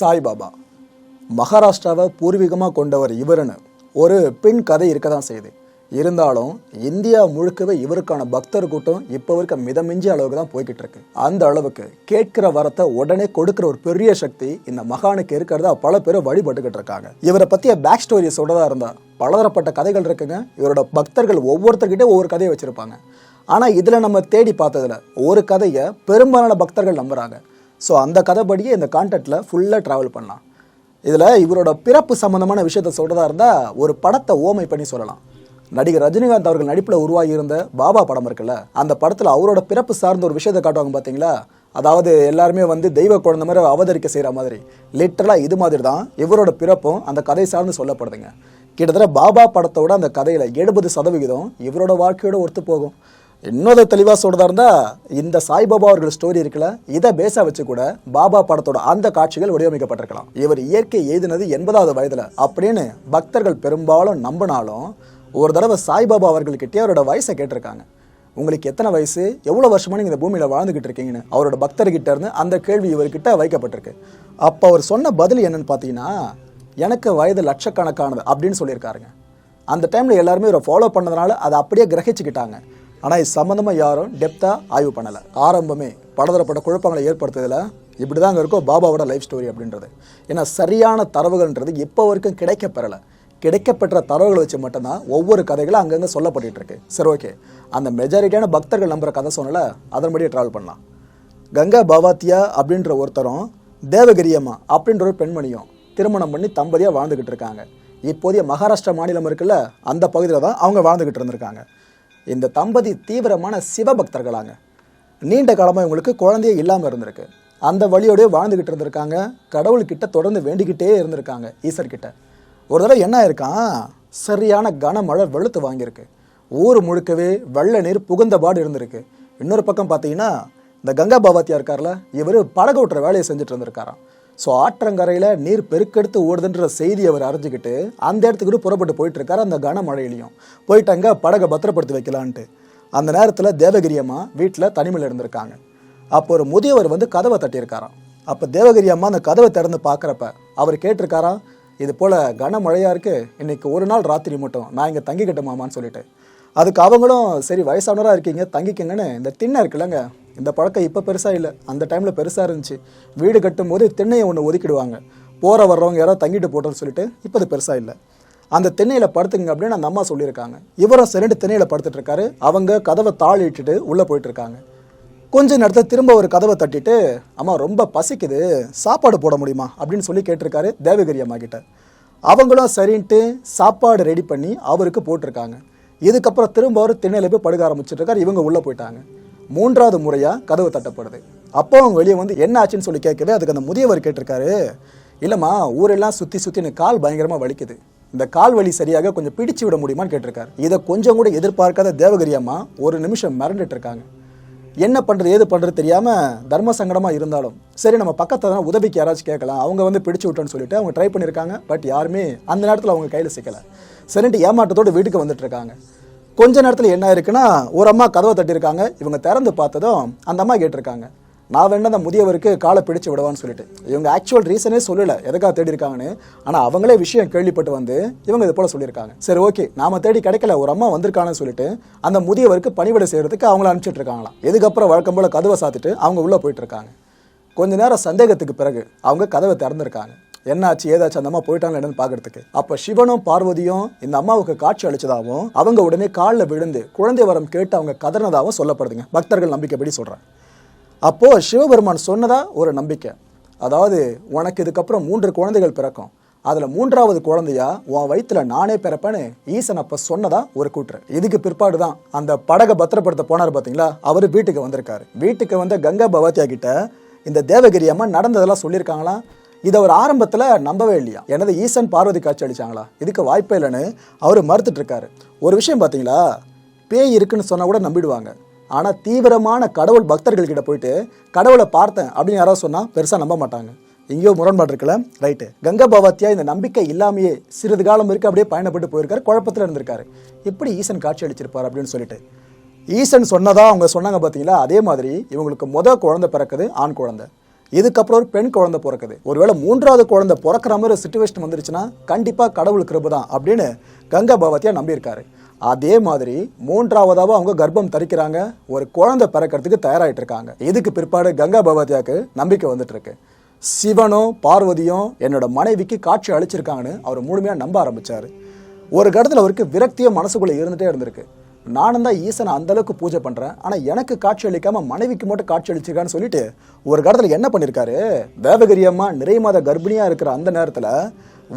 சாய்பாபா. மகாராஷ்டிராவை பூர்வீகமாக கொண்டவர் இவருன்னு ஒரு பெண் கதை இருக்க தான் செய்யுது. இருந்தாலும் இந்தியா முழுக்கவே இவருக்கான பக்தர் கூட்டம் இப்போ இருக்க மிதமிஞ்சி அளவுக்கு தான் போய்கிட்டு இருக்கு அந்த அளவுக்கு கேட்கிற வரத்தை உடனே கொடுக்கிற ஒரு பெரிய சக்தி இந்த மகானுக்கு இருக்கிறதா பல பேர் வழிபட்டுக்கிட்டு இருக்காங்க. இவரை பற்றிய பேக் ஸ்டோரி சொல்கிறதா இருந்தால் பலதரப்பட்ட கதைகள் இருக்குங்க. இவரோட பக்தர்கள் ஒவ்வொருத்தர்கிட்ட ஒவ்வொரு கதையை வச்சுருப்பாங்க. ஆனால் இதில் நம்ம தேடி பார்த்ததுல ஒரு கதையை பெரும்பாலான பக்தர்கள் நம்புகிறாங்க ஸோ அந்த கதைப்படியே இந்த கான்டெக்ட்டில் ஃபுல்லாக ட்ராவல் பண்ணலாம். இதில் இவரோட பிறப்பு சம்மந்தமான விஷயத்த சொல்கிறதா இருந்தால் ஒரு படத்தை ஓமை பண்ணி சொல்லலாம். நடிகர் ரஜினிகாந்த் அவர்கள் நடிப்பில் உருவாகியிருந்த பாபா படம் இருக்குல்ல அந்த படத்தில் அவரோட பிறப்பு சார்ந்த ஒரு விஷயத்தை காட்டுவாங்க பார்த்தீங்களா அதாவது எல்லாருமே வந்து தெய்வ குழந்தை மாதிரி அவதரிக்க செய்கிற மாதிரி. லிட்டரலாக இது மாதிரி தான் இவரோட பிறப்பும் அந்த கதை சார்ந்து சொல்லப்படுதுங்க. கிட்டத்தட்ட பாபா படத்தோட அந்த கதையில் எழுபது சதவிகிதம் இவரோட வாழ்க்கையோட ஒத்து போகும். இன்னொரு தெளிவாக சொல்றதா இருந்தால் இந்த சாய்பாபா அவர்கள் ஸ்டோரி இருக்குல்ல இதை பேச வச்சு கூட பாபா படத்தோட அந்த காட்சிகள் வடிவமைக்கப்பட்டிருக்கலாம். இவர் இயற்கை எழுதினது எண்பதாவது வயதில். அப்படின்னு பக்தர்கள் பெரும்பாலும் நம்பினாலும் ஒரு தடவை சாய்பாபா அவர்கள்கிட்டயே அவரோட வயசை கேட்டிருக்காங்க. உங்களுக்கு எத்தனை வயசு எவ்வளோ வருஷமா நீங்கள் இந்த பூமியில் வாழ்ந்துகிட்டு இருக்கீங்கன்னு அவரோட பக்தர்கிட்ட இருந்து அந்த கேள்வி இவர்கிட்ட வைக்கப்பட்டிருக்கு. அப்போ அவர் சொன்ன பதில் என்னன்னு பார்த்தீங்கன்னா எனக்கு வயது லட்சக்கணக்கானது அப்படின்னு சொல்லியிருக்காருங்க. அந்த டைமில் எல்லாருமே இவரை ஃபாலோ பண்ணதுனால அதை அப்படியே கிரகிச்சுக்கிட்டாங்க. ஆனால் இது சம்மந்தமாக யாரும் டெப்த்தாக ஆய்வு பண்ணலை. ஆரம்பமே பலதரப்பட்ட குழப்பங்களை ஏற்படுத்துதில் இப்படி தாங்க இருக்கும் பாபாவோட லைஃப் ஸ்டோரி அப்படின்றது. ஏன்னா சரியான தரவுகள்ன்றது இப்போ வரைக்கும் கிடைக்கப்பெறலை. கிடைக்கப்பெற்ற தரவுகளை வச்சு மட்டும்தான் ஒவ்வொரு கதைகளும் அங்கங்கே சொல்லப்பட்டு இருக்கு சரி ஓகே அந்த மெஜாரிட்டியான பக்தர்கள் நம்புற கதை சொன்னல அதன்படியே ட்ராவல் பண்ணலாம். கங்கா பவாத்தியா அப்படின்ற ஒருத்தரும் தேவகிரியம்மா அப்படின்ற ஒரு பெண்மணியும் திருமணம் பண்ணி தம்பதியாக வாழ்ந்துக்கிட்டு இருக்காங்க இப்போதைய மகாராஷ்டிரா மாநிலம் இருக்குல்ல அந்த பகுதியில் தான் அவங்க வாழ்ந்துக்கிட்டு இருந்திருக்காங்க இந்த தம்பதி தீவிரமான சிவபக்தர்களாங்க. நீண்ட காலமாக இவங்களுக்கு குழந்தையே இல்லாமல் இருந்திருக்கு. அந்த வழியோடய வாழ்ந்துக்கிட்டு இருந்திருக்காங்க. கடவுள்கிட்ட தொடர்ந்து வேண்டிக்கிட்டே இருந்திருக்காங்க ஈஸ்வர்கிட்ட ஒரு தடவை என்ன ஆயிருக்கான் சரியான கனமழை வெளுத்து வாங்கியிருக்கு. ஊர் முழுக்கவே வெள்ள நீர் புகுந்த பாடு இருந்திருக்கு. இன்னொரு பக்கம் பார்த்தீங்கன்னா இந்த கங்கா பாபாத்தியா இருக்கார்ல இவர் படகு ஓட்டுற வேலையை செஞ்சுட்டு இருந்திருக்காராம். ஸோ ஆற்றங்கரையில் நீர் பெருக்கெடுத்து ஓடுதுன்ற செய்தி அவர் அறிஞ்சுக்கிட்டு அந்த இடத்துக்கு புறப்பட்டு போயிட்டு இருக்காரு அந்த கனமழையிலையும் போயிட்டு அங்கே படகை பத்திரப்படுத்தி வைக்கலான்ட்டு. அந்த நேரத்தில் தேவகிரி அம்மா வீட்டில் தனிமையில் இருந்திருக்காங்க. அப்போ ஒரு முதியவர் வந்து கதவை தட்டியிருக்காராம். அப்போ தேவகிரி அம்மா அந்த கதவை திறந்து பார்க்குறப்ப அவர் கேட்டிருக்காராம் இது போல் கனமழையாக இருக்குது இன்றைக்கி ஒரு நாள் ராத்திரி மட்டும். நான் இங்கே தங்கிக்கிட்டோமாமான்னு சொல்லிட்டு. அதுக்கு அவங்களும் சரி வயசானவராக இருக்கீங்க தங்கிக்கங்கன்னு இந்த திண்ணை இருக்குல்லங்க. இந்த பழக்கம் இப்போ பெருசாக இல்லை. அந்த டைமில் பெருசாக இருந்துச்சு. வீடு கட்டும்போது திண்ணையை ஒன்று ஒதுக்கிடுவாங்க. போகிற வர்றவங்க யாராவது தங்கிட்டு போட்டோன்னு சொல்லிட்டு இப்போ அது பெருசாக இல்லை. அந்த திண்ணையில் படுத்துங்க அப்படின்னு அந்த அம்மா சொல்லியிருக்காங்க. இவரும் சரிண்டு திண்ணையில் படுத்துட்ருக்காரு அவங்க கதவை தாளிட்டுட்டு இட்டுட்டு உள்ளே போயிட்டுருக்காங்க. கொஞ்ச நேரத்தில் திரும்ப ஒரு கதவை தட்டிட்டு அம்மா ரொம்ப பசிக்குது. சாப்பாடு போட முடியுமா? அப்படின்னு சொல்லி கேட்டிருக்காரு தேவகிரி அம்மா கிட்ட. அவங்களும் சரின்ட்டு சாப்பாடு ரெடி பண்ணி அவருக்கு போட்டிருக்காங்க. இதுக்கப்புறம் திரும்ப அவர் திண்ணையில் போய் படுக்க ஆரம்பிச்சிட்டு இருக்காரு. இவங்க உள்ளே போயிட்டாங்க. மூன்றாவது முறையாக கதவு தட்டப்படுது. அப்போ அவங்க வெளியே வந்து என்ன ஆச்சுன்னு சொல்லி கேட்கவே அதுக்கு அந்த முதியவர் கேட்டிருக்காரு. இல்லைம்மா ஊரெல்லாம் சுற்றி சுற்றி எனக்கு கால் பயங்கரமாக வலிக்குது. இந்த கால் வலி சரியாக கொஞ்சம் பிடிச்சு விட முடியுமான்னு கேட்டிருக்காரு. இதை கொஞ்சம் கூட எதிர்பார்க்காத தேவகிரியம்மா ஒரு நிமிஷம் மிரண்டுட்டு இருக்காங்க. என்ன பண்ணுறது ஏது பண்ணுறது தெரியாமல் தர்ம சங்கடமாக இருந்தாலும் சரி நம்ம பக்கத்தில் தான் உதவிக்கு யாராச்சும் கேட்கலாம். அவங்க வந்து பிடிச்சு விட்டோன்னு சொல்லிட்டு அவங்க ட்ரை பண்ணியிருக்காங்க பட் யாருமே அந்த நேரத்தில் அவங்க கையில் சிக்கலை. சரின்ட்டு ஏமாற்றத்தோடு வீட்டுக்கு வந்துட்டுருக்காங்க கொஞ்ச நேரத்தில் என்ன இருக்குன்னா ஒரு அம்மா கதவை தட்டியிருக்காங்க. இவங்க திறந்து பார்த்ததும் அந்த அம்மா கேட்டிருக்காங்க. நான் வேணா அந்த முதியவருக்கு காலை பிடிச்சு விடுவான்னு சொல்லிட்டு. இவங்க ஆக்சுவல் ரீசனே சொல்லல. எதுக்காக தேடி இருக்காங்கன்னு ஆனால் அவங்களே விஷயம் கேள்விப்பட்டு வந்து இவங்க இது போல சொல்லியிருக்காங்க. சரி ஓகே நாம தேடி கிடைக்கல. ஒரு அம்மா வந்திருக்காங்கன்னு சொல்லிட்டு அந்த முதியவருக்கு பணிவிடை செய்யறதுக்கு அவங்கள அனுப்பிச்சிட்டு இருக்காங்களாம் இதுக்கப்புறம் வழக்கம் போல கதவை சாத்திட்டு அவங்க உள்ள போயிட்டு இருக்காங்க கொஞ்ச நேரம் சந்தேகத்துக்கு பிறகு அவங்க கதவை திறந்திருக்காங்க. என்னாச்சு ஏதாச்சும் அந்த அம்மா போயிட்டாங்க என்னன்னு பாக்குறதுக்கு அப்ப சிவனும் பார்வதியும் இந்த அம்மாவுக்கு காட்சி அளிச்சதாகவும் அவங்க உடனே காலில் விழுந்து குழந்தை வரம் கேட்டு அவங்க கதறினதாகவும் சொல்லப்படுதுங்க. பக்தர்கள் நம்பிக்கைப்படி சொல்றாங்க. அப்போ சிவபெருமான் சொன்னதா ஒரு நம்பிக்கை. அதாவது உனக்கு இதுக்கப்புறம் மூன்று குழந்தைகள் பிறக்கும். அதில் மூன்றாவது குழந்தையா உன் வயிற்றுல நானே பிறப்பேன்னு ஈசன் அப்போ சொன்னதா ஒரு கூற்று. இதுக்கு பிற்பாடு தான் அந்த படகை பத்திரப்படுத்த போனார் பார்த்தீங்களா அவர் வீட்டுக்கு வந்திருக்காரு. வீட்டுக்கு வந்த கங்கா பவாத்தியா கிட்ட இந்த தேவகிரி அம்மா நடந்ததெல்லாம் சொல்லியிருக்காங்களாம் இதை ஒரு ஆரம்பத்தில் நம்பவே இல்லையா? எனது ஈசன் பார்வதி காட்சி அளிச்சாங்களா? இதுக்கு வாய்ப்பே இல்லைன்னு அவர் மறுத்துட்டு இருக்காரு. ஒரு விஷயம் பார்த்தீங்களா பேய் இருக்குன்னு சொன்னால் கூட நம்பிடுவாங்க. ஆனால் தீவிரமான கடவுள் பக்தர்கள்கிட்ட போயிட்டு கடவுளை பார்த்தேன் அப்படின்னு யாராவது சொன்னால் பெருசாக நம்ப மாட்டாங்க. எங்கேயோ முரண்பாடு இருக்குல்ல? ரைட்டு கங்கா பவாத்தியா இந்த நம்பிக்கை இல்லாமையே சிறிது காலம் இருக்கு அப்படியே பயணப்பட்டு போயிருக்காரு குழப்பத்தில் இருந்திருக்காரு. எப்படி ஈசன் காட்சி அளிச்சிருப்பார் அப்படின்னு சொல்லிட்டு. ஈசன் சொன்னதா அவங்க சொன்னாங்க பார்த்தீங்களா அதே மாதிரி இவங்களுக்கு முதல் குழந்தை பிறக்குது ஆண் குழந்தை. இதுக்கப்புறம் ஒரு பெண் குழந்தை பிறக்குது. ஒருவேளை மூன்றாவது குழந்தை பிறக்கிற மாதிரி ஒரு சுச்சுவேஷன் வந்துருச்சுன்னா கண்டிப்பாக கடவுள் கிருபு தான் அப்படின்னு கங்கா பகவதியா நம்பியிருக்காரு. அதே மாதிரி மூன்றாவதாக அவங்க கர்ப்பம் தரிக்கிறாங்க. ஒரு குழந்தை பிறக்கிறதுக்கு தயாராகிட்டு இருக்காங்க இதுக்கு பிற்பாடு கங்கா பகவதியாக்கு நம்பிக்கை வந்துட்டு இருக்கு சிவனும் பார்வதியும் என்னோட மனைவிக்கு காட்சி அழிச்சிருக்காங்கன்னு அவர் முழுமையாக நம்ப ஆரம்பித்தார் ஒரு கடத்தில் அவருக்கு விரக்தியும் மனசுக்குள்ளே இருந்துகிட்டே இருந்திருக்கு. நானும் தான் ஈசனை அந்தளவுக்கு பூஜை பண்ணுறேன் ஆனால் எனக்கு காட்சி அளிக்காம மனைவிக்கு மட்டும் காட்சி அளிச்சிருக்கான்னு சொல்லிட்டு ஒரு கடத்தில் என்ன பண்ணியிருக்காரு தேவகிரி அம்மா நிறை மாத கர்ப்பிணியாக இருக்கிற அந்த நேரத்தில்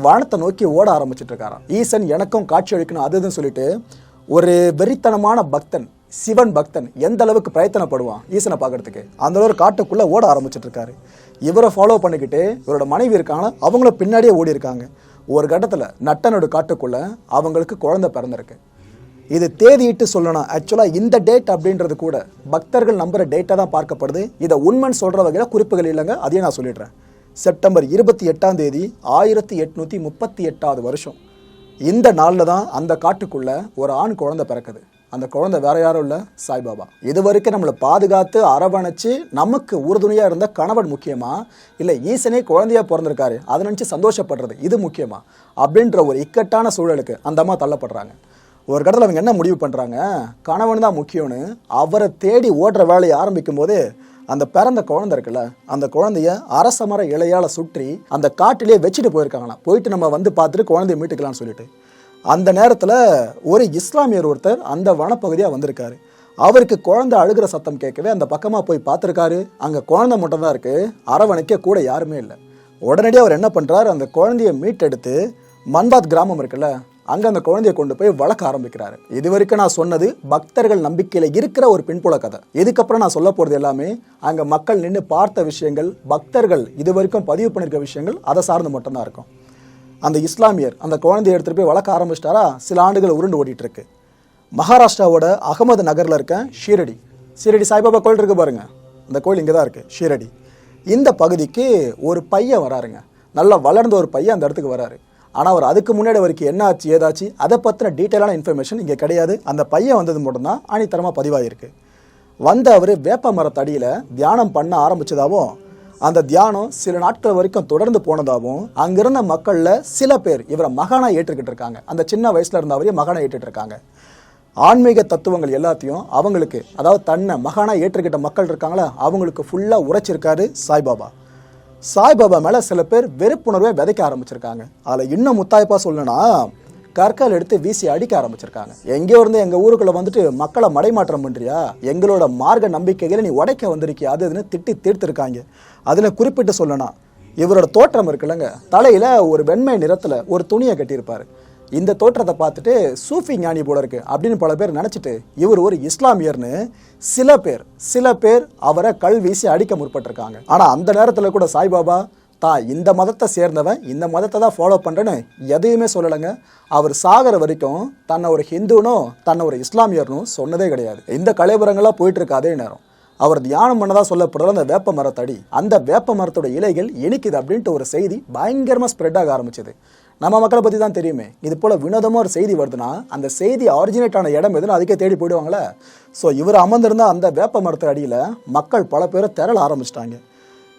வானத்தை நோக்கி ஓட ஆரம்பிச்சிட்டு இருக்காராம் ஈசன் எனக்கும் காட்சி அளிக்கணும் அது இதுன்னு சொல்லிட்டு ஒரு வெறித்தனமான பக்தன் சிவன் பக்தன் எந்த அளவுக்கு பிரயத்தனப்படுவான் ஈசனை பார்க்கறதுக்கு? அந்த அளவுக்கு காட்டுக்குள்ளே ஓட ஆரம்பிச்சிட்டு இருக்காரு இவரை ஃபாலோ பண்ணிக்கிட்டு இவரோட மனைவி இருக்காங்க அவங்கள பின்னாடியே ஓடி இருக்காங்க. ஒரு கட்டத்தில் நட்டனோட காட்டுக்குள்ளே அவங்களுக்கு குழந்தை பிறந்திருக்கு. இது தேதியிட்டு சொல்லணும். ஆக்சுவலாக இந்த டேட் அப்படின்றது கூட பக்தர்கள் நம்புகிற டேட்டாக தான் பார்க்கப்படுது. இதை உண்மைன்னு சொல்கிற வகையில் குறிப்புகள் இல்லைங்க அதையும் நான் சொல்லிடுறேன். செப்டம்பர் இருபத்தி எட்டாம் தேதி ஆயிரத்தி எட்நூற்றி முப்பத்தி எட்டாவது வருஷம். இந்த நாளில் தான் அந்த காட்டுக்குள்ளே ஒரு ஆண் குழந்தை பிறக்குது. அந்த குழந்தை வேற யாரும் இல்லை சாய்பாபா. இது வரைக்கும் நம்மளை பாதுகாத்து அரவணைச்சு நமக்கு உறுதுணையாக இருந்த கணவன் முக்கியமா? இல்லை ஈசனே குழந்தையா பிறந்திருக்காரு அதை நினச்சி சந்தோஷப்படுறது இது முக்கியமா? அப்படின்ற ஒரு இக்கட்டான சூழலுக்கு அந்த அம்மா தள்ளப்படுறாங்க. ஒரு கடத்தில் அவங்க என்ன முடிவு பண்ணுறாங்க கணவன் தான் முக்கியம்னு அவரை தேடி ஓடுற வேலையை ஆரம்பிக்கும் போது அந்த பிறந்த குழந்தை இருக்குல்ல அந்த குழந்தைய அரச மர இலையால் சுற்றி அந்த காட்டிலே வச்சுட்டு போயிருக்காங்களாம். போயிட்டு நம்ம வந்து பார்த்துட்டு குழந்தைய மீட்டுக்கலாம்னு சொல்லிட்டு. அந்த நேரத்தில் ஒரு இஸ்லாமியர் ஒருத்தர் அந்த வனப்பகுதியாக வந்திருக்காரு. அவருக்கு குழந்தை அழுகிற சத்தம் கேட்கவே அந்த பக்கமாக போய் பார்த்துருக்காரு. அங்கே குழந்தை மட்டும் தான் இருக்குது அரவணைக்க கூட யாருமே இல்லை. உடனடியாக அவர் என்ன பண்ணுறாரு அந்த குழந்தைய மீட்டெடுத்து மன்பாத் கிராமம் இருக்குல்ல அங்கே அந்த குழந்தைய கொண்டு போய் வளர்க்க ஆரம்பிக்கிறாரு. இது வரைக்கும் நான் சொன்னது பக்தர்கள் நம்பிக்கையில் இருக்கிற ஒரு பின்புல கதை. இதுக்கப்புறம் நான் சொல்ல போகிறது எல்லாமே அங்கே மக்கள் நின்று பார்த்த விஷயங்கள் பக்தர்கள் இது வரைக்கும் பதிவு பண்ணியிருக்க விஷயங்கள் அதை சார்ந்து மட்டும்தான் இருக்கும். அந்த இஸ்லாமியர் அந்த குழந்தைய எடுத்துகிட்டு போய் வளர்க்க ஆரம்பிச்சிட்டாரா? சில ஆண்டுகள் உருண்டு ஓடிட்டு இருக்கு. மகாராஷ்டிராவோட அகமது நகரில் இருக்க ஷீரடி. ஷீரடி சாய்பாபா கோயில் இருக்குது பாருங்கள் அந்த கோயில் இங்கே தான் இருக்குது ஷீரடி. இந்த பகுதிக்கு ஒரு பையன் வராருங்க. நல்லா வளர்ந்த ஒரு பையன் அந்த இடத்துக்கு வராரு. ஆனால் அவர் அதுக்கு முன்னாடி வரைக்கும் என்ன ஆச்சு ஏதாச்சு அதை பற்றின டீட்டெயிலான இன்ஃபர்மேஷன் இங்கே கிடையாது. அந்த பையன் வந்தது மட்டும்தான் ஆணித்தரமாக பதிவாகிருக்கு வந்த அவர் வேப்ப மரத்தடியில் தியானம் பண்ண ஆரம்பிச்சதாவும் அந்த தியானம் சில நாட்கள் வரைக்கும் தொடர்ந்து போனதாகவும் அங்கிருந்த மக்களில் சில பேர் இவரை மகனாக ஏற்றுக்கிட்டு இருக்காங்க. அந்த சின்ன வயசில் இருந்தவரையும் மகானா ஏற்றுட்டு இருக்காங்க. ஆன்மீக தத்துவங்கள் எல்லாத்தையும் அவங்களுக்கு அதாவது தன்னை மகனாக ஏற்றுக்கிட்ட மக்கள் இருக்காங்களா அவங்களுக்கு ஃபுல்லாக உரைச்சிருக்காரு சாய்பாபா. சாய்பாபா மேலே சில பேர் வெறுப்புணர்வை விதைக்க ஆரம்பிச்சிருக்காங்க. அதில் இன்னும் முத்தாய்ப்பாக சொல்லணும்னா கற்கால் எடுத்து வீசி அடிக்க ஆரம்பிச்சிருக்காங்க. எங்கேயோ இருந்து எங்கள் ஊருக்குள்ளே வந்துட்டு மக்களை மடைமாற்றம் பண்ணுறியா எங்களோட மார்க்க நம்பிக்கைகளை நீ உடைக்க வந்திருக்கியா? அது இதுன்னு திட்டி தீர்த்திருக்காங்க. அதில் குறிப்பிட்டு சொல்லணும் இவரோட தோற்றம் இருக்குல்லங்க. தலையில் ஒரு வெண்மை நிறத்தில் ஒரு துணியை கட்டியிருப்பார். இந்த தோற்றத்தை பார்த்துட்டு சூஃபி ஞானி போல இருக்கு அப்படின்னு பல பேர் நினச்சிட்டு இவர் ஒரு இஸ்லாமியர்னு சில பேர் சில பேர் அவரை கல் வீசி அடிக்க முற்பட்டிருக்காங்க. ஆனால் அந்த நேரத்தில் கூட சாய்பாபா தான் இந்த மதத்தை சேர்ந்தவன் இந்த மதத்தை தான் ஃபாலோ பண்ணுறேன்னு எதையுமே சொல்லலைங்க. அவர் சாகிற வரைக்கும் தன்னை ஒரு ஹிந்துனோ தன்னை ஒரு இஸ்லாமியர்னும் சொன்னதே கிடையாது. இந்த கலைபுரங்களாக போயிட்டு இருக்க அதே நேரம். அவர் தியானம் பண்ணதாக சொல்லப்படுற அந்த வேப்ப மரத்தடி. அந்த வேப்ப மரத்தோட இலைகள் இனிக்குது அப்படின்ட்டு ஒரு செய்தி பயங்கரமாக ஸ்ப்ரெட் ஆக ஆரம்பிச்சது. நம்ம மக்களை பற்றி தான் தெரியுமே. இது போல் வினோதமாக ஒரு செய்தி வருதுன்னா அந்த செய்தி ஆரிஜினேட் ஆன இடம் எதுன்னு அதுக்கே தேடி போயிடுவாங்களே. ஸோ இவர் அமர்ந்திருந்த அந்த வேப்ப மரத்து அடியில் மக்கள் பல பேரை திரள ஆரம்பிச்சிட்டாங்க.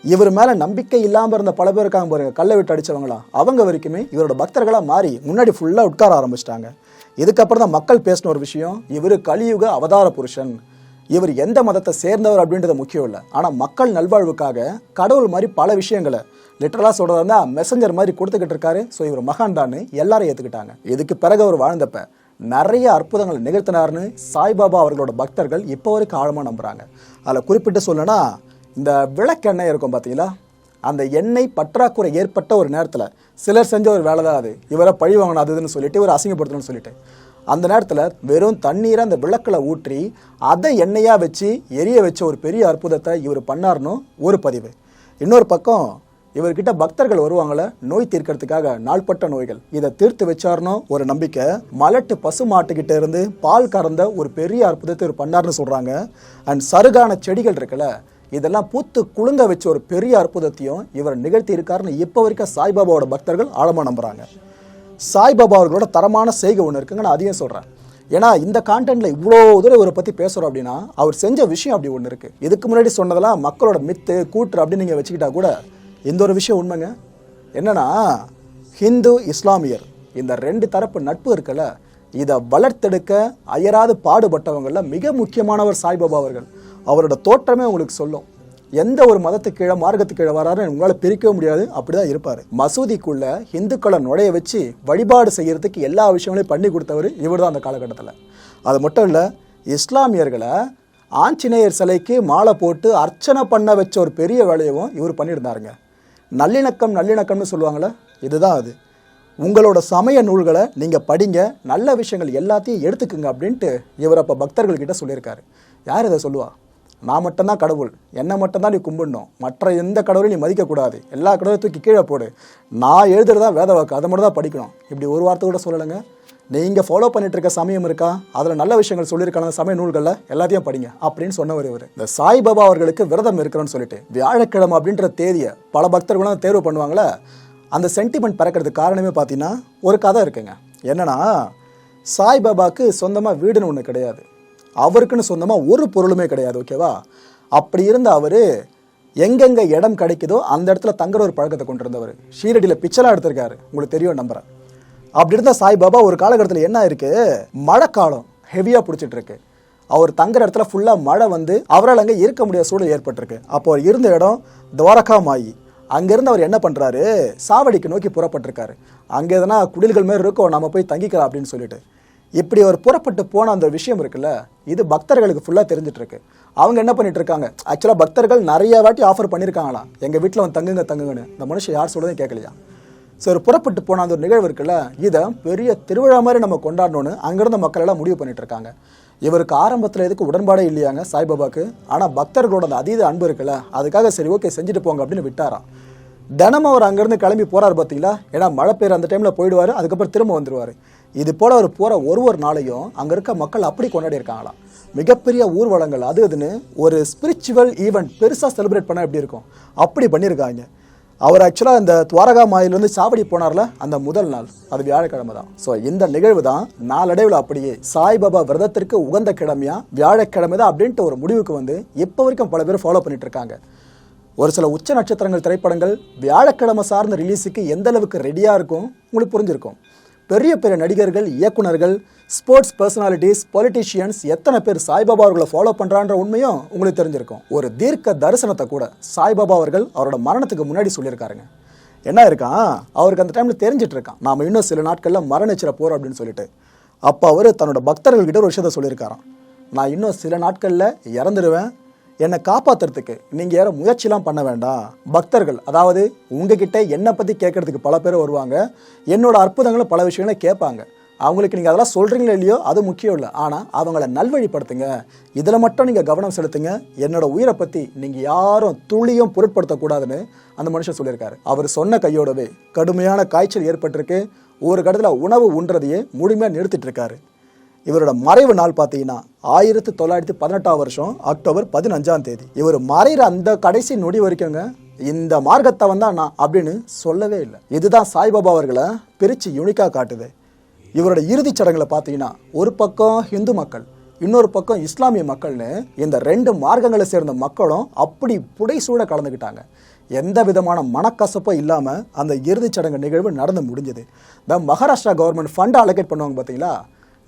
இவர் மேலே நம்பிக்கை இல்லாமல் இருந்த பல பேர் இருக்காங்க பாருங்க கல்லை விட்டு அடிச்சவங்களா. அவங்க வரைக்குமே இவரோட பக்தர்களாக மாறி முன்னாடி ஃபுல்லாக உட்கார ஆரம்பிச்சிட்டாங்க. இதுக்கப்புறம் தான் மக்கள் பேசின ஒரு விஷயம் இவர் கலியுக அவதார புருஷன். இவர் எந்த மதத்தை சேர்ந்தவர் அப்படின்றது முக்கியம் இல்லை. ஆனால் மக்கள் நல்வாழ்வுக்காக கடவுள் மாதிரி பல விஷயங்களை லிட்டரலாக சொல்கிறதா இருந்தால் மெசஞ்சர் மாதிரி கொடுத்துக்கிட்டு இருக்காரு. ஸோ இவர் மகான் தான் எல்லாரும் ஏற்றுக்கிட்டாங்க இதுக்கு பிறகு அவர் வாழ்ந்தப்ப நிறைய அற்புதங்களை நிகழ்த்தினார்னு சாய்பாபா அவர்களோட பக்தர்கள் இப்போ வரைக்கும் ஆழமாக நம்புகிறாங்க அதில் குறிப்பிட்டு சொல்லணும்னா இந்த விளக்கெண்ணெய் இருக்கும் பார்த்தீங்களா அந்த எண்ணெய் பற்றாக்குறை ஏற்பட்ட ஒரு நேரத்தில் சிலர் செஞ்ச ஒரு வேலை தான் அது. இவரை பழி வாங்கணும் அது சொல்லிட்டு இவர் அசிங்கப்படுத்தணும்னு சொல்லிட்டு. அந்த நேரத்தில் வெறும் தண்ணீரை அந்த விளக்கில் ஊற்றி அதை எண்ணெயாக வச்சு எரிய வச்ச ஒரு பெரிய அற்புதத்தை இவர் பண்ணார்னும் ஒரு பதிவு. இன்னொரு பக்கம் இவர்கிட்ட பக்தர்கள் வருவாங்கள? நோய் தீர்க்கறதுக்காக நாள்பட்ட நோய்கள். இதை தீர்த்து வச்சார்னோ? ஒரு நம்பிக்கை. மலட்டு பசு மாட்டுக்கிட்ட இருந்து பால் கறந்த ஒரு பெரிய அற்புதத்தை இவர் பண்ணார்னு சொல்றாங்க. அண்ட் சருகான செடிகள் இருக்குல்ல இதெல்லாம் பூத்து குலுங்க வச்ச ஒரு பெரிய அற்புதத்தையும் இவர் நிகழ்த்தி இருக்காருன்னு இப்போ வரைக்கும் சாய்பாபாவோட பக்தர்கள் ஆழமாக நம்புறாங்க. சாய்பாபா அவர்களோட தரமான செய்கை ஒன்று இருக்குங்க நான் அதையும் சொல்கிறேன் ஏன்னா இந்த கான்டென்ட்ல இவ்வளோ தூரம் இவரை பற்றி பேசுகிறோம் அப்படின்னா அவர் செஞ்ச விஷயம் அப்படி ஒன்று இருக்குது இதுக்கு முன்னாடி சொன்னதெல்லாம் மக்களோட மித்து கூற்று அப்படின்னு நீங்கள் வச்சுக்கிட்டா கூட இந்த ஒரு விஷயம் உண்மைங்க. என்னன்னா ஹிந்து இஸ்லாமியர் இந்த ரெண்டு தரப்பு நட்பு இருக்கல இதை வளர்த்தெடுக்க அயராது பாடுபட்டவங்களில் மிக முக்கியமானவர் சாய்பாபா அவர்கள். அவரோட தோற்றமே உங்களுக்கு சொல்லும். எந்த ஒரு மதத்துக்கு கீழே மார்க்கத்துக்கு கீழே வராருன்னு உங்களால் பிரிக்கவே முடியாது அப்படி தான் இருப்பார். மசூதிக்குள்ள இந்துக்களை நுழைய வச்சு வழிபாடு செய்கிறதுக்கு எல்லா விஷயங்களையும் பண்ணி கொடுத்தவர் இவர் தான் அந்த காலகட்டத்தில். அது மட்டும் இல்லை இஸ்லாமியர்களை ஆஞ்சநேயர் சிலைக்கு மாலை போட்டு அர்ச்சனை பண்ண வச்ச ஒரு பெரிய வேலையவும் இவர் பண்ணியிருந்தாருங்க. நல்லிணக்கம் நல்லிணக்கம்னு சொல்லுவாங்கள்ல இதுதான் அது. உங்களோட சமய நூல்களை நீங்கள் படிங்க நல்ல விஷயங்கள் எல்லாத்தையும் எடுத்துக்குங்க அப்படின்ட்டு இவர் அப்போ பக்தர்கள்கிட்ட சொல்லியிருக்காரு. யார் இதை சொல்லுவா? நான் மட்டும்தான் கடவுள் என்னை மட்டும்தான் நீ கும்பிடணும் மற்ற எந்த கடவுளையும் நீ மதிக்கக்கூடாது எல்லா கடவுளையும் தூக்கி கீழே போடு. நான் எழுதுறதா வேத வாக்கு அதை மட்டும் தான் படிக்கணும். இப்படி ஒரு வார்த்தை கூட சொல்லலைங்க. நீங்கள் ஃபாலோ பண்ணிட்டு இருக்க சமயம் இருக்கா? அதில் நல்ல விஷயங்கள் சொல்லியிருக்கான அந்த சமய நூல்களில் எல்லாத்தையும் படிங்க. அப்படின்னு சொன்னவர் இவர். இந்த சாய்பாபா அவர்களுக்கு விரதம் இருக்கிறோன்னு சொல்லிட்டு வியாழக்கிழமை அப்படின்ற தேதியை பல பக்தர்களும் தேர்வு பண்ணுவாங்களே அந்த சென்டிமெண்ட் பறக்கிறதுக்கு காரணமே பார்த்தீங்கன்னா ஒரு கதை இருக்குங்க. என்னன்னா சாய்பாபாவுக்கு சொந்தமாக வீடுன்னு ஒன்று கிடையாது. அவருக்குன்னு சொந்தமாக ஒரு பொருளுமே கிடையாது ஓகேவா அப்படி இருந்த அவர் எங்கெங்கே இடம் கிடைக்குதோ அந்த இடத்துல தங்குற ஒரு பழக்கத்தை கொண்டு இருந்தவர் ஷீரடியில் பிச்சலாக எடுத்திருக்காரு. உங்களுக்கு தெரியும் நம்புறேன். அப்படி இருந்த சாய்பாபா ஒரு காலகட்டத்தில் என்ன இருக்கு மழைக்காலம் ஹெவியாக பிடிச்சிட்டு இருக்கு அவர் தங்குற இடத்துல ஃபுல்லாக மழை வந்து அவரால் அங்கே இருக்க முடியாத சூழல் ஏற்பட்டிருக்கு. அப்போ அவர் இருந்த இடம் துவாரகா மாயி. அங்கேருந்து அவர் என்ன பண்ணுறாரு சாவடிக்கு நோக்கி புறப்பட்டிருக்காரு. அங்கே எதனா குடில்கள் மாதிரி இருக்கும் நம்ம போய் தங்கிக்கலாம் அப்படின்னு சொல்லிட்டு. இப்படி அவர் புறப்பட்டு போன அந்த விஷயம் இருக்குல்ல இது பக்தர்களுக்கு ஃபுல்லாக தெரிஞ்சிட்ருக்கு. அவங்க என்ன பண்ணிட்டு இருக்காங்க ஆக்சுவலாக பக்தர்கள் நிறைய வாட்டி ஆஃபர் பண்ணியிருக்காங்களாம் எங்கள் வீட்டில் வந்து தங்குங்க தங்குங்கன்னு. இந்த மனுஷன் யார் சொல்கிறதையும் கேட்கலையா ஸோ ஒரு புறப்பட்டு போன அந்த ஒரு நிகழ்வு இருக்குல்ல இதை பெரிய திருவிழா மாதிரி நம்ம கொண்டாடணும்னு அங்கிருந்த மக்கள் எல்லாம் முடிவு பண்ணிட்டு இருக்காங்க இவருக்கு ஆரம்பத்தில் எதுக்கு உடன்பாடே இல்லையாங்க சாய்பாபாக்கு ஆனால் பக்தர்களோட அந்த அதீத அன்பு இருக்குல்ல அதுக்காக சரி ஓகே செஞ்சுட்டு போங்க அப்படின்னு விட்டாராம். தினமும் அவர் அங்கேருந்து கிளம்பி போறாரு பார்த்தீங்களா ஏன்னா மழை பெய்யுற அந்த டைமில் போயிடுவார் அதுக்கப்புறம் திரும்ப வந்துடுவார் இது போல் அவர் போகிற ஒரு ஒரு நாளையும் அங்கே இருக்க மக்கள் அப்படி கொண்டாடி இருக்காங்களாம். மிகப்பெரிய ஊர்வலங்கள் அது அதுன்னு ஒரு ஸ்பிரிச்சுவல் ஈவெண்ட் பெருசாக செலிப்ரேட் பண்ண எப்படி இருக்கும்? அப்படி பண்ணியிருக்காங்க அவர் ஆக்சுவலாக இந்த துவாரகா மாயிலிருந்து சாவடி போனார்ல அந்த முதல் நாள். அது வியாழக்கிழமை தான். ஸோ இந்த நிகழ்வு தான் நாளடைவில் அப்படியே சாய்பாபா விரதத்திற்கு உகந்த கிழமையா வியாழக்கிழமை தான் அப்படின்ட்டு ஒரு முடிவுக்கு வந்து இப்போ வரைக்கும் பல பேர் ஃபாலோ பண்ணிட்டு இருக்காங்க ஒரு சில உச்ச நட்சத்திரங்கள் திரைப்படங்கள் வியாழக்கிழமை சார்ந்த ரிலீஸுக்கு எந்த அளவுக்கு ரெடியாக இருக்கும் உங்களுக்கு புரிஞ்சிருக்கும். பெரிய பெரிய நடிகர்கள் இயக்குனர்கள் ஸ்போர்ட்ஸ் பர்சனாலிட்டிஸ் பொலிட்டிஷியன்ஸ் எத்தனை பேர் சாய்பாபா அவர்களை ஃபாலோ பண்ணுறான்ற உண்மையும் உங்களுக்கு தெரிஞ்சிருக்கும். ஒரு தீர்க்க தரிசனத்தை கூட சாய்பாபா அவர்கள் அவரோட மரணத்துக்கு முன்னாடி சொல்லியிருக்காருங்க. என்ன இருக்கான் அவருக்கு அந்த டைமில் தெரிஞ்சிட்டு இருக்கான். நாம் இன்னும் சில நாட்களில் மரணிச்சிட போகிறோம் அப்படின்னு சொல்லிட்டு. அப்போ அவர் தன்னோட பக்தர்கள்கிட்ட ஒரு விஷயத்த சொல்லியிருக்காராம். நான் இன்னும் சில நாட்களில் இறந்துடுவேன் என்னை காப்பாத்துறதுக்கு நீங்கள் யாரும் முயற்சிலாம் பண்ண வேண்டாம். பக்தர்கள் அதாவது உங்ககிட்ட என்னை பற்றி கேட்கறதுக்கு பல பேர் வருவாங்க. என்னோட அற்புதங்களும் பல விஷயங்களை கேட்பாங்க. அவங்களுக்கு நீங்கள் அதெல்லாம் சொல்கிறீங்களோ இல்லையோ? அது முக்கியம் இல்லை. ஆனால் அவங்கள நல்வழிப்படுத்துங்க. இதில் மட்டும் நீங்கள் கவனம் செலுத்துங்க. என்னோட உயிரை பற்றி நீங்கள் யாரும் துளியும் பொருட்படுத்தக்கூடாதுன்னு அந்த மனுஷன் சொல்லியிருக்காரு. அவர் சொன்ன கையோடவே கடுமையான காய்ச்சல் ஏற்பட்டிருக்கு. ஒரு கடத்தில் உணவு உண்றதையே முழுமையாக நிறுத்திட்டு இருக்காரு. இவரோட மறைவு நாள் பார்த்தீங்கன்னா ஆயிரத்தி தொள்ளாயிரத்தி பதினெட்டாம் வருஷம் அக்டோபர் பதினஞ்சாம் தேதி. இவர் மறைகிற அந்த கடைசி நொடி வரைக்குங்க இந்த மார்க்கத்தை வந்தா நான் அப்படின்னு சொல்லவே இல்லை. இதுதான் சாய்பாபா அவர்களை பிரித்து யுனிக்காக காட்டுது. இவரோட இறுதிச் சடங்குல பார்த்தீங்கன்னா ஒரு பக்கம் ஹிந்து மக்கள் இன்னொரு பக்கம் இஸ்லாமிய மக்கள்னு இந்த ரெண்டு மார்க்கங்களை சேர்ந்த மக்களும் அப்படி புடைசூட கலந்துக்கிட்டாங்க எந்த விதமான மனக்கசப்பும் இல்லாமல் அந்த இறுதிச் சடங்கு நிகழ்வு நடந்து முடிஞ்சது. இந்த மகாராஷ்டிரா கவர்மெண்ட் ஃபண்டை அலோகேட் பண்ணுவாங்க பார்த்தீங்களா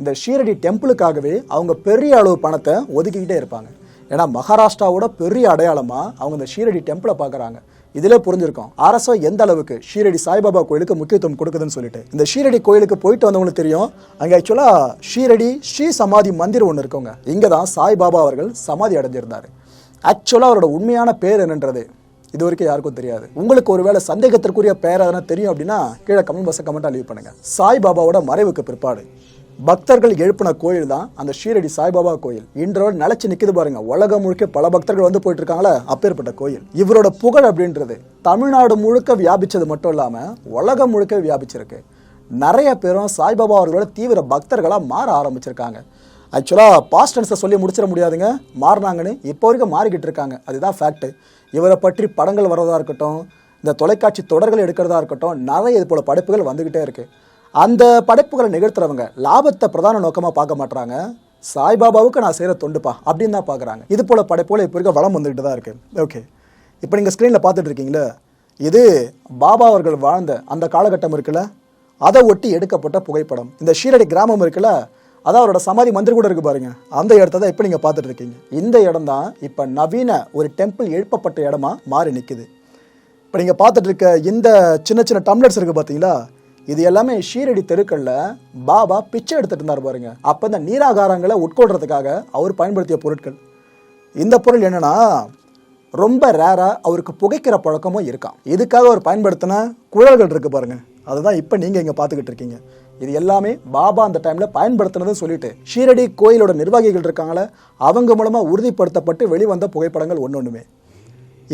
இந்த ஷீரடி டெம்பிளுக்காகவே அவங்க பெரிய அளவு பணத்தை ஒதுக்கிக்கிட்டே இருப்பாங்க. ஏன்னா மகாராஷ்டிராவோட பெரிய அடையாளமாக அவங்க இந்த ஷீரடி டெம்பிளை பார்க்குறாங்க இதில் புரிஞ்சிருக்கும். அரசோ எந்த அளவுக்கு ஷீரடி சாய்பாபா கோயிலுக்கு முக்கியத்துவம் கொடுக்குதுன்னு சொல்லிட்டு. இந்த ஷீரடி கோயிலுக்கு போயிட்டு வந்தவங்களுக்கு தெரியும். அங்கே ஆக்சுவலாக ஷீரடி ஸ்ரீ சமாதி மந்திர் ஒன்று இருக்குங்க. இங்கே தான் சாய்பாபா அவர்கள் சமாதி அடைஞ்சிருந்தார். ஆக்சுவலாக அவரோட உண்மையான பேர் என்னன்றது இது வரைக்கும் யாருக்கும் தெரியாது. உங்களுக்கு ஒருவேளை சந்தேகத்திற்குரிய பேர் எதனா தெரியும் அப்படின்னா கீழே கமெண்ட் பாக்ஸை கமெண்ட்டாக லீவ் பண்ணுங்கள் சாய்பாபாவோட மறைவுக்கு பிற்பாடு. பக்தர்கள் எழுப்பின கோயில் தான் அந்த ஷீரடி சாய்பாபா கோயில். இன்றோட நிலச்சி நிற்குது பாருங்க. உலகம் முழுக்க பல பக்தர்கள் வந்து போயிட்டு இருக்காங்களே அப்பேற்பட்ட கோயில். இவரோட புகழ் அப்படின்றது தமிழ்நாடு முழுக்க வியாபிச்சது மட்டும் இல்லாமல் உலகம் முழுக்க வியாபிச்சிருக்கு. நிறைய பேரும் சாய்பாபா அவர்களோட தீவிர பக்தர்களாக மாற ஆரம்பிச்சிருக்காங்க. ஆக்சுவலாக பாஸ்ட் டென்ஸை சொல்லி முடிச்சிட முடியாதுங்க. மாறினாங்கன்னு இப்போ வரைக்கும் மாறிக்கிட்டு இருக்காங்க. அதுதான் ஃபேக்ட்டு இவரை பற்றி படங்கள் வர்றதா இருக்கட்டும் இந்த தொலைக்காட்சி தொடர்கள் எடுக்கிறதா இருக்கட்டும் நிறைய இது போல படைப்புகள் வந்துக்கிட்டே இருக்குது அந்த படைப்புகளை நிகழ்த்துறவங்க லாபத்தை பிரதான நோக்கமாக பார்க்க மாட்டுறாங்க சாய்பாபாவுக்கு நான் செய்கிற தொண்டுப்பா அப்படின்னு தான் பார்க்குறாங்க. இது போல் படைப்போல் இப்போ இருக்க வளம் வந்துக்கிட்டு தான் இருக்குது ஓகே இப்போ நீங்கள் ஸ்க்ரீனில் பார்த்துட்டு இருக்கீங்களே இது பாபா அவர்கள் வாழ்ந்த அந்த காலகட்டம் இருக்குல்ல அதை ஒட்டி எடுக்கப்பட்ட புகைப்படம். இந்த ஷீரடி கிராமம் இருக்குல்ல அதான் அவரோட சமாதி மந்திர் கூட இருக்கு பாருங்க. அந்த இடத்த தான் இப்போ நீங்கள் பார்த்துட்டு இருக்கீங்க. இந்த இடம் தான் இப்போ நவீன ஒரு டெம்பிள் எழுப்பப்பட்ட இடமா மாறி நிற்குது இப்போ நீங்கள் பார்த்துட்டு இருக்க இந்த சின்ன சின்ன டம்ளட்ஸ் இருக்குது பார்த்தீங்களா இது எல்லாமே ஷீரடி தெருக்கள்ல பாபா பிச்சை எடுத்துட்டு இருந்தார் பாருங்க. அப்போ இந்த நீராகாரங்களை உட்கொள்றதுக்காக அவர் பயன்படுத்திய பொருட்கள். இந்த பொருள் என்னன்னா ரொம்ப ரேரா அவருக்கு புகைக்கிற பழக்கமும் இருக்கான் இதுக்காக அவர் பயன்படுத்தின குழல்கள் இருக்கு பாருங்க. அதுதான் இப்போ நீங்க இங்க பார்த்துக்கிட்டு இருக்கீங்க. இது எல்லாமே பாபா அந்த டைம்ல பயன்படுத்தினதுன்னு சொல்லிட்டு ஷீரடி கோயிலோட நிர்வாகிகள் இருக்காங்களே அவங்க மூலமா உறுதிப்படுத்தப்பட்டு வெளிவந்த புகைப்படங்கள் ஒன்று ஒன்றுமே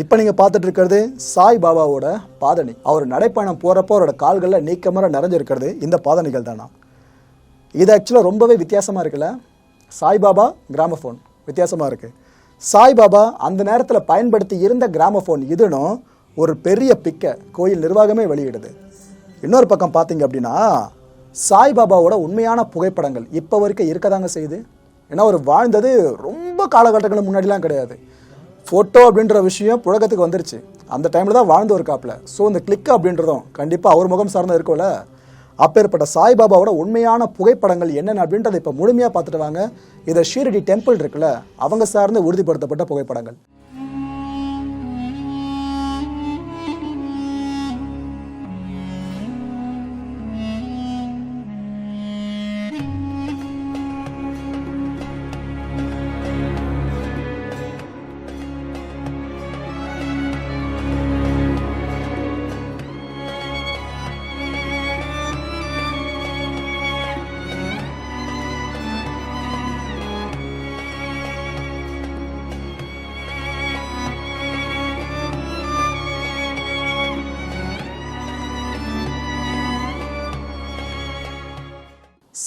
இப்போ நீங்கள் பார்த்துட்டு இருக்கிறது சாய் பாபாவோட பாதணி. அவர் நடைப்பயணம் போகிறப்போ அவரோட கால்களில் நீக்கமர நிறைஞ்சிருக்கிறது இந்த பாதணிகள் தானா? இது ஆக்சுவலாக ரொம்பவே வித்தியாசமாக இருக்குல்ல? சாய்பாபா கிராமஃபோன் வித்தியாசமாக இருக்குது சாய்பாபா அந்த நேரத்தில் பயன்படுத்தி இருந்த கிராமஃபோன் இதுனும் ஒரு பெரிய பிக்கை கோயில் நிர்வாகமே வெளியிடுது. இன்னொரு பக்கம் பார்த்தீங்க அப்படின்னா சாய்பாபாவோட உண்மையான புகைப்படங்கள் இப்போ வரைக்கும் இருக்கதாங்க செய்யுது. ஏன்னா அவர் வாழ்ந்தது ரொம்ப காலகட்டங்களுக்கு முன்னாடிலாம் கிடையாது. ஃபோட்டோ அப்படின்ற விஷயம் புழக்கத்துக்கு வந்துருச்சு. அந்த டைமில் தான் வாழ்ந்து ஒரு காப்பில் ஸோ இந்த கிளிக் அப்படின்றதும் கண்டிப்பாக அவர் முகம் சார்ந்த இருக்கும்ல. அப்பேற்பட்ட சாய்பாபாவோட உண்மையான புகைப்படங்கள் என்னென்ன அப்படின்றத இப்போ முழுமையாக பார்த்துட்டு வாங்க. இதை ஷீரடி டெம்பிள் இருக்குல்ல அவங்க சார்ந்து உறுதிப்படுத்தப்பட்ட புகைப்படங்கள்.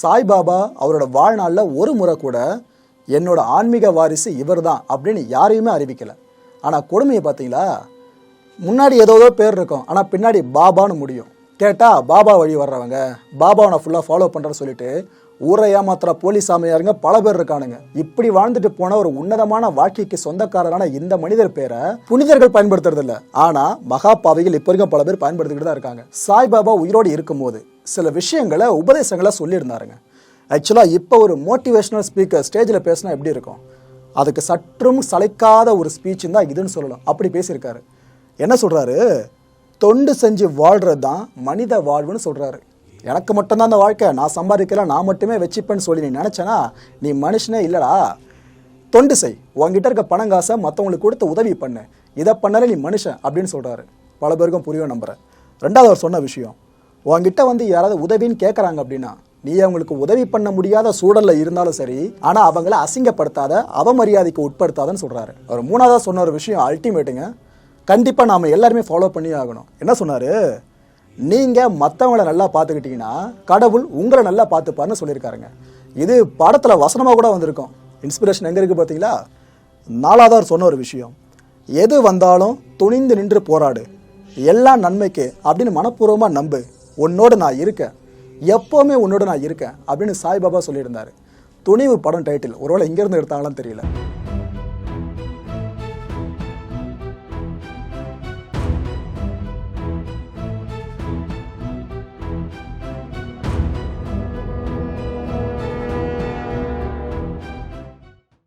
சாய்பாபா அவரோட வாழ்நாளில் ஒரு முறை கூட என்னோட ஆன்மீக வாரிசு இவர் தான் அப்படின்னு யாரையுமே அறிவிக்கல. ஆனால் கொடுமையை பார்த்தீங்களா? முன்னாடி ஏதோ ஏதோ பேர் இருக்கும். ஆனால் பின்னாடி பாபான்னு முடியும். கேட்டால் பாபா வழி வர்றவங்க பாபாவை ஃபுல்லாக ஃபாலோ பண்ணுறேன்னு சொல்லிட்டு ஊரை ஏமாத்துற போலீஸ் சாமியாருங்க பல பேர் இருக்கானுங்க. இப்படி வாழ்ந்துட்டு போன ஒரு உன்னதமான வாழ்க்கைக்கு சொந்தக்காரரான இந்த மனிதர் பேரை புனிதர்கள் பயன்படுத்துறது இல்ல ஆனா மகா பாவிகள் இப்ப வரைக்கும் பல பேர் பயன்படுத்திக்கிட்டு தான் இருக்காங்க. சாய்பாபா உயிரோடு இருக்கும்போது சில விஷயங்களை உபதேசங்களை சொல்லியிருந்தாருங்க. ஆக்சுவலாக இப்போ ஒரு மோட்டிவேஷனல் ஸ்பீக்கர் ஸ்டேஜில் பேசினா எப்படி இருக்கும்? அதுக்கு சற்றும் சளைக்காத ஒரு ஸ்பீச் தான் இதுன்னு சொல்லலாம். அப்படி பேசியிருக்காரு. என்ன சொல்றாரு? தொண்டு செஞ்சு வாழ்றது தான் மனித வாழ்வுன்னு சொல்றாரு. எனக்கு மட்டும்தான் அந்த வாழ்க்கை. நான் சம்பாதிக்கல நான் மட்டுமே வச்சுப்பேன்னு சொல்லி நீ நினச்சேனா நீ மனுஷனே இல்லடா. தொண்டு செய். உன்கிட்ட இருக்க பணம் காசை மற்றவங்களுக்கு கொடுத்து உதவி பண்ணு. இதை பண்ணாலே நீ மனுஷன் அப்படின்னு சொல்கிறாரு பல பேருக்கும் புரியும் நம்புறேன். ரெண்டாவது அவர் சொன்ன விஷயம் உங்ககிட்ட வந்து யாராவது உதவின்னு கேட்குறாங்க அப்படின்னா நீ அவங்களுக்கு உதவி பண்ண முடியாத சூழலில் இருந்தாலும் சரி ஆனால் அவங்கள அசிங்கப்படுத்தாத அவமரியாதைக்கு உட்படுத்தாதன்னு சொல்கிறாரு அவர் மூணாவதாக சொன்ன ஒரு விஷயம் அல்டிமேட்டுங்க கண்டிப்பாக நாம் எல்லாருமே ஃபாலோ பண்ணி ஆகணும். என்ன சொன்னார்? நீங்க மற்றவங்கள நல்லா பார்த்துக்கிட்டீங்கன்னா கடவுள் உங்களை நல்லா பார்த்துப்பாருன்னு சொல்லியிருக்காருங்க. இது படத்துல வசனமா கூட வந்திருக்கும். இன்ஸ்பிரேஷன் எங்க இருக்கு பார்த்தீங்களா? நாலாவது அவர் சொன்ன ஒரு விஷயம். எது வந்தாலும் துணிந்து நின்று போராடு. எல்லாம் நன்மைக்கு அப்படின்னு மனப்பூர்வமாக நம்பு. உன்னோடு நான் இருக்கேன். எப்போவுமே உன்னோட நான் இருக்கேன் அப்படின்னு சாய்பாபா சொல்லியிருந்தார். துணிவு படம் டைட்டில் ஒருவேளை இங்கேருந்து எடுத்தாங்களான்னு தெரியல.